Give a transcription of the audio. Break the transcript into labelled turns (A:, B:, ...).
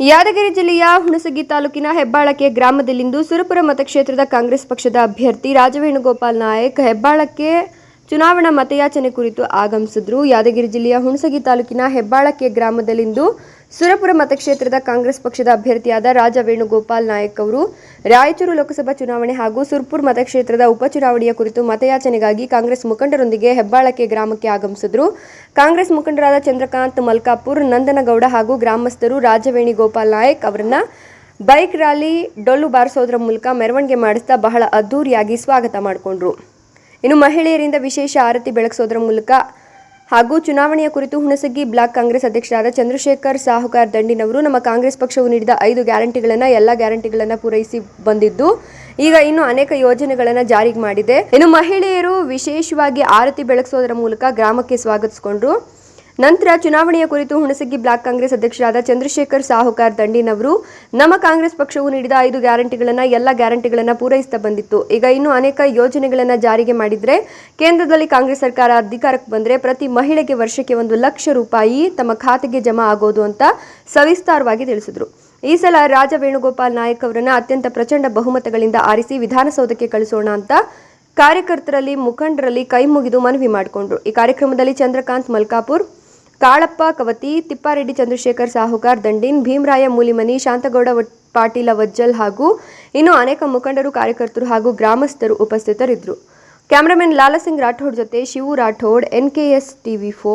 A: ಯಾದಗಿರಿ ಜಿಲ್ಲೆಯ ಹುಣಸಗಿ ತಾಲೂಕಿನ ಹೆಬ್ಬಾಳಕ್ಕೆ ಗ್ರಾಮದಲ್ಲಿಂದು ಸುರಪುರ ಮತಕ್ಷೇತ್ರದ ಕಾಂಗ್ರೆಸ್ ಪಕ್ಷದ ಅಭ್ಯರ್ಥಿ ರಾಜವೇಣುಗೋಪಾಲ್ ನಾಯಕ್ ಹೆಬ್ಬಾಳಕ್ಕೆ ಚುನಾವಣಾ ಮತಯಾಚನೆ ಕುರಿತು ಆಗಮಿಸಿದ್ರು. ಯಾದಗಿರಿ ಜಿಲ್ಲೆಯ ಹುಣಸಗಿ ತಾಲೂಕಿನ ಹೆಬ್ಬಾಳಕ್ಕೆ ಗ್ರಾಮದಲ್ಲಿಂದು ಸುರಪುರ ಮತಕ್ಷೇತ್ರದ ಕಾಂಗ್ರೆಸ್ ಪಕ್ಷದ ಅಭ್ಯರ್ಥಿಯಾದ ರಾಜ ವೇಣುಗೋಪಾಲ್ ನಾಯಕ್ ಅವರು ರಾಯಚೂರು ಲೋಕಸಭಾ ಚುನಾವಣೆ ಹಾಗೂ ಸುರ್ಪುರ್ ಮತಕ್ಷೇತ್ರದ ಉಪಚುನಾವಣೆಯ ಕುರಿತು ಮತಯಾಚನೆಗಾಗಿ ಕಾಂಗ್ರೆಸ್ ಮುಖಂಡರೊಂದಿಗೆ ಹೆಬ್ಬಾಳಕ್ಕೆ ಗ್ರಾಮಕ್ಕೆ ಆಗಮಿಸಿದ್ರು. ಕಾಂಗ್ರೆಸ್ ಮುಖಂಡರಾದ ಚಂದ್ರಕಾಂತ್ ಮಲ್ಕಾಪುರ್, ನಂದನಗೌಡ ಹಾಗೂ ಗ್ರಾಮಸ್ಥರು ರಾಜವೇಣಿ ಗೋಪಾಲ್ ನಾಯಕ್ ಅವರನ್ನ ಬೈಕ್ ರ್ಯಾಲಿ ಡೊಳ್ಳು ಬಾರಿಸೋದ್ರ ಮೂಲಕ ಮೆರವಣಿಗೆ ಮಾಡಿಸ್ತಾ ಬಹಳ ಅದ್ದೂರಿಯಾಗಿ ಸ್ವಾಗತ ಮಾಡಿಕೊಂಡ್ರು. ಇನ್ನು ಮಹಿಳೆಯರಿಂದ ವಿಶೇಷ ಆರತಿ ಬೆಳಗಿಸೋದರ ಮೂಲಕ ಹಾಗೂ ಚುನಾವಣೆಯ ಕುರಿತು ಹುಣಸಗಿ ಬ್ಲಾಕ್ ಕಾಂಗ್ರೆಸ್ ಅಧ್ಯಕ್ಷರಾದ ಚಂದ್ರಶೇಖರ್ ಸಾಹುಕಾರ್ ದಂಡಿನವರು ನಮ್ಮ ಕಾಂಗ್ರೆಸ್ ಪಕ್ಷವು ನೀಡಿದ ಐದು ಗ್ಯಾರಂಟಿಗಳನ್ನು, ಎಲ್ಲ ಗ್ಯಾರಂಟಿಗಳನ್ನು ಪೂರೈಸಿ ಬಂದಿದ್ದು, ಈಗ ಇನ್ನು ಅನೇಕ ಯೋಜನೆಗಳನ್ನು ಜಾರಿಗೆ ಮಾಡಿದೆ. ಇನ್ನು ಮಹಿಳೆಯರು ವಿಶೇಷವಾಗಿ ಆರತಿ ಬೆಳಗಿಸೋದರ ಮೂಲಕ ಗ್ರಾಮಕ್ಕೆ ಸ್ವಾಗತಿಸಿಕೊಂಡ್ರು. ನಂತರ ಚುನಾವಣೆಯ ಕುರಿತು ಹುಣಸಗಿ ಬ್ಲಾಕ್ ಕಾಂಗ್ರೆಸ್ ಅಧ್ಯಕ್ಷರಾದ ಚಂದ್ರಶೇಖರ್ ಸಾಹುಕಾರ್ ದಂಡಿನವರು, ನಮ್ಮ ಕಾಂಗ್ರೆಸ್ ಪಕ್ಷವು ನೀಡಿದ ಐದು ಗ್ಯಾರಂಟಿಗಳನ್ನು, ಎಲ್ಲ ಗ್ಯಾರಂಟಿಗಳನ್ನು ಪೂರೈಸ್ತಾ ಬಂದಿತ್ತು. ಈಗ ಇನ್ನು ಅನೇಕ ಯೋಜನೆಗಳನ್ನು ಜಾರಿಗೆ ಮಾಡಿದರೆ, ಕೇಂದ್ರದಲ್ಲಿ ಕಾಂಗ್ರೆಸ್ ಸರ್ಕಾರ ಅಧಿಕಾರಕ್ಕೆ ಬಂದರೆ ಪ್ರತಿ ಮಹಿಳೆಗೆ ವರ್ಷಕ್ಕೆ ಒಂದು ಲಕ್ಷ ರೂಪಾಯಿ ತಮ್ಮ ಖಾತೆಗೆ ಜಮಾ ಆಗೋದು ಅಂತ ಸವಿಸ್ತಾರವಾಗಿ ತಿಳಿಸಿದರು. ಈ ಸಲ ರಾಜ ವೇಣುಗೋಪಾಲ್ ನಾಯಕ್ ಅವರನ್ನು ಅತ್ಯಂತ ಪ್ರಚಂಡ ಬಹುಮತಗಳಿಂದ ಆರಿಸಿ ವಿಧಾನಸೌಧಕ್ಕೆ ಕಳಿಸೋಣ ಅಂತ ಕಾರ್ಯಕರ್ತರಲ್ಲಿ ಮುಖಂಡರಲ್ಲಿ ಕೈ ಮುಗಿದು ಮನವಿ ಮಾಡಿಕೊಂಡ್ರು. ಈ ಕಾರ್ಯಕ್ರಮದಲ್ಲಿ ಚಂದ್ರಕಾಂತ್ ಮಲ್ಕಾಪುರ್ ಕಾಳಪ್ಪ, ಕವತಿ, ತಿಪ್ಪಾರೆಡ್ಡಿ, ಚಂದ್ರಶೇಖರ್ ಸಾಹುಕಾರ್, ದಂಡಿನ್, ಭೀಮರಾಯ, ಮೂಲಿಮನಿ, ಶಾಂತಗೌಡ ಪಾಟೀಲ ವಜ್ಜಲ್ ಹಾಗೂ ಇನ್ನು ಅನೇಕ ಮುಖಂಡರು, ಕಾರ್ಯಕರ್ತರು ಹಾಗೂ ಗ್ರಾಮಸ್ಥರು ಉಪಸ್ಥಿತರಿದ್ದರು. ಕ್ಯಾಮರಾಮನ್ ಲಾಲಸಿಂಗ್ ರಾಠೋಡ್ ಜೊತೆ ಶಿವು ರಾಠೋಡ್ ಎನ್ಕೆಎಸ್ ಟಿವಿ ಫೋ